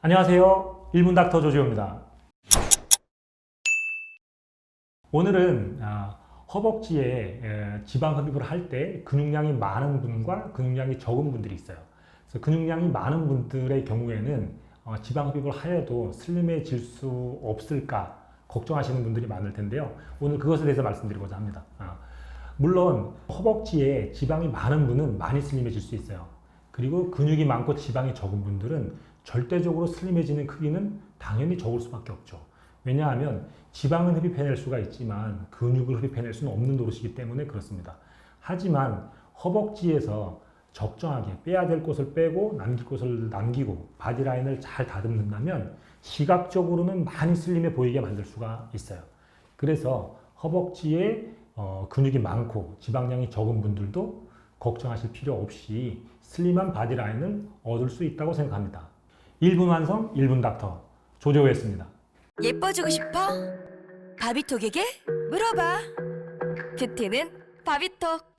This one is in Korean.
안녕하세요. 1분 닥터 조지호입니다. 오늘은 아, 허벅지에 에, 지방 흡입을 할 때 근육량이 많은 분과 근육량이 적은 분들이 있어요. 그래서 근육량이 많은 분들의 경우에는 어, 지방 흡입을 하여도 슬림해질 수 없을까 걱정하시는 분들이 많을 텐데요. 오늘 그것에 대해서 말씀드리고자 합니다. 아, 물론 허벅지에 지방이 많은 분은 많이 슬림해질 수 있어요. 그리고 근육이 많고 지방이 적은 분들은 절대적으로 슬림해지는 크기는 당연히 적을 수밖에 없죠. 왜냐하면 지방은 흡입해낼 수가 있지만 근육을 흡입해낼 수는 없는 노릇이기 때문에 그렇습니다. 하지만 허벅지에서 적정하게 빼야 될 곳을 빼고 남길 곳을 남기고 바디라인을 잘 다듬는다면 시각적으로는 많이 슬림해 보이게 만들 수가 있어요. 그래서 허벅지에 어, 근육이 많고 지방량이 적은 분들도 걱정하실 필요 없이 슬림한 바디라인을 얻을 수 있다고 생각합니다. 1분 완성, 1분 닥터 조재호였습니다. 예뻐지고 싶어? 바비톡에게 물어봐. 뷰티는 바비톡.